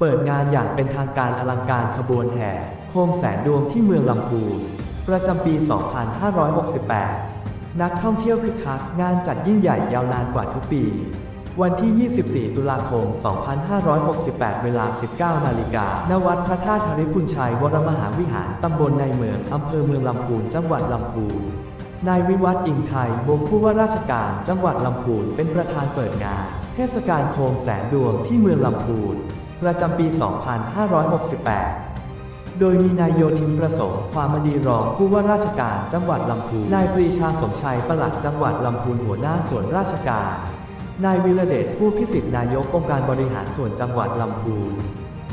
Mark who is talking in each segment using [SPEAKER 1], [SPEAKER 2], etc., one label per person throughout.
[SPEAKER 1] เปิดงานอย่างเป็นทางการอลังการขบวนแห่โคมแสนดวงที่เมืองลำพูน ประจำปี 2568 นักท่องเที่ยวคึกคักงานจัดยิ่งใหญ่ยาวนานกว่าทุกปี วันที่ 24 ตุลาคม 2568 เวลา 19 นาฬิกาณวัดพระธาตุธริพุนชัย วรมหาวิหาร ตำบลในเมือง อำเภอเมืองลำพูน จังหวัดลำพูน นายวิวัฒน์อิงไทยวงผู้ว่าราชการจังหวัดลำพูน เป็นประธานเปิดงาน เทศกาลโคมแสนดวงที่เมืองลำพูน ประจำปี 2568 โดยมีนายโยธินประสงค์ความมดีรองผู้ว่าราชการจังหวัดลำพูน นายปรีชาสมชัยปลัดจังหวัดลำพูนหัวหน้าส่วนราชการ นายวิรเดชผู้พิสิทธิ์นายกองค์การบริหารส่วนจังหวัดลำพูน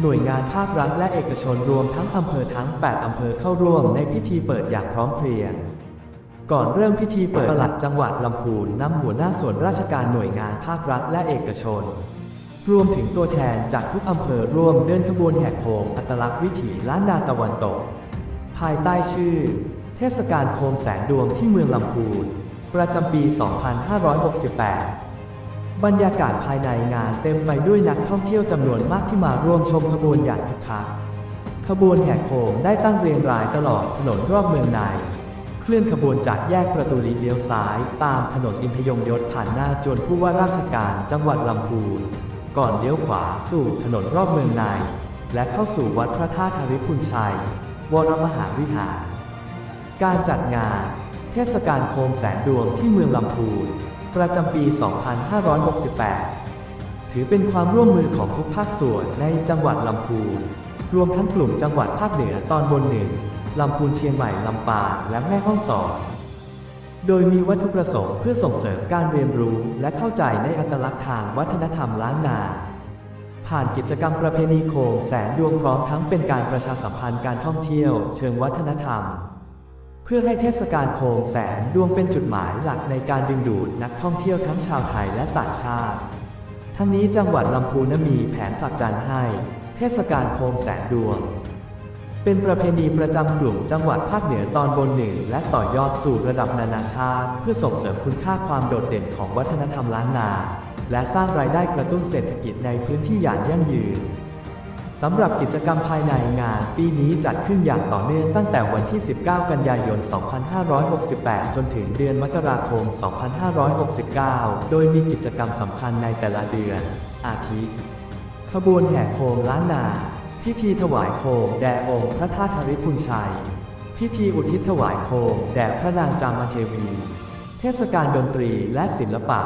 [SPEAKER 1] หน่วยงานภาครัฐและเอกชนรวมทั้งอำเภอทั้ง 8 อำเภอเข้าร่วมในพิธีเปิดอย่างพร้อมเพรียง ก่อนเริ่มพิธีเปิดปลัดจังหวัดลำพูนนำหัวหน้าส่วนราชการหน่วยงานภาครัฐและเอกชน รวมถึงตัวแทนจากทุกอำเภอร่วมเดินขบวนแห่โคมอัตลักษณ์วิถีล้านนาตะวันตก ภายใต้ชื่อ เทศกาลโคมแสนดวงที่เมืองลำพูน ประจำปี 2568 บรรยากาศภายในงานเต็มไปด้วยนักท่องเที่ยวจำนวนมากที่มาร่วมชมขบวนอย่างคึกคักขบวนแห่โคมได้ตั้งเรียงรายตลอดถนนรอบเมืองใน เคลื่อนขบวนจากแยกประตูลีเลี้ยวซ้าย ตามถนนอินทยงยศผ่านหน้าจวนผู้ว่าราชการจังหวัดลำพูน ก่อนเลี้ยวขวาสู่ถนนรอบเมืองใน และเข้าสู่วัดพระธาตุธริพุนชัย วรมหาวิหาร การจัดงาน เทศกาลโคมแสนดวงที่เมืองลำพูน ประจำปี 2568 ถือเป็นความร่วมมือของทุกภาคส่วนในจังหวัดลำพูน รวมทั้งกลุ่มจังหวัดภาคเหนือตอนบนหนึ่งลำพูนเชียงใหม่ลำปางและแม่ฮ่องสอน โดยมีวัตถุประสงค์เพื่อส่งเสริมการเรียนรู้และเข้าใจในอัตลักษณ์ทางวัฒนธรรมล้านนา ผ่านกิจกรรมประเพณีโคมแสนดวงพร้อมทั้งเป็นการประชาสัมพันธ์การท่องเที่ยวเชิงวัฒนธรรม เพื่อให้เทศกาลโคมแสนดวงเป็นจุดหมายหลักในการดึงดูดนักท่องเที่ยวทั้งชาวไทยและต่างชาติ ทั้งนี้จังหวัดลำพูนมีแผนผลักดันให้ เทศกาลโคมแสนดวง เป็นประเพณีประจำกลุ่มจังหวัดภาคเหนือตอนบนหนึ่ง และต่อยอดสู่ระดับนานาชาติ เพื่อส่งเสริมคุณค่าความโดดเด่นของวัฒนธรรมล้านนา และสร้างรายได้กระตุ้นเศรษฐกิจในพื้นที่อย่างยั่งยืนสำหรับกิจกรรมภายในงาน ปีนี้จัดขึ้นอย่างต่อเนื่องตั้งแต่วันที่ 19 กันยายน 2568 จนถึงเดือนมกราคม 2569 โดยมีกิจกรรมสำคัญในแต่ละเดือน อาทิขบวนแห่โคมล้านนา พิธีถวายโคมแด่องค์พระธาตุธริพุนชัย พิธีอุทิศถวายโคมแด่พระนางจามเทวี เทศกาลดนตรีและศิลปะ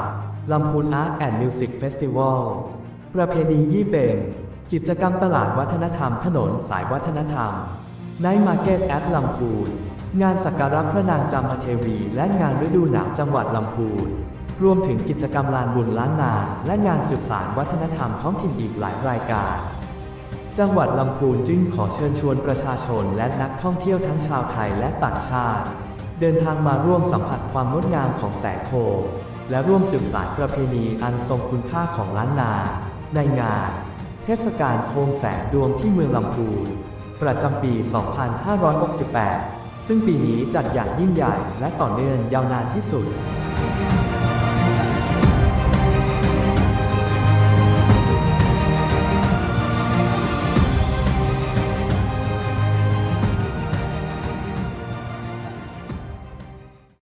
[SPEAKER 1] ลำพูนอาร์ตแอนด์มิวสิกเฟสติวัล ประเพณียี่เปงกิจกรรมตลาดวัฒนธรรมถนนสายวัฒนธรรมไนท์มาร์เก็ตแอดลำพูน งานสักการะพระนางจามเทวี และงานฤดูหนาวจังหวัดลำพูน รวมถึงกิจกรรมลานบุญล้านนา และงานสืบสารวัฒนธรรมท้องถิ่นอีกหลายรายการ จังหวัดลำพูนจึงขอเชิญชวนประชาชนและนักท่องเที่ยวทั้งชาวไทยและต่างชาติ เดินทางมาร่วมสัมผัสความงดงามของแสงโคมและร่วมสืบสานประเพณีอันทรงคุณค่าของล้านนา ในงาน เทศกาลโคมแสงดวงที่เมืองลำพูนประจำปี 2568 ซึ่งปีนี้จัดอย่างยิ่งใหญ่และต่อเนื่องยาวนานที่สุด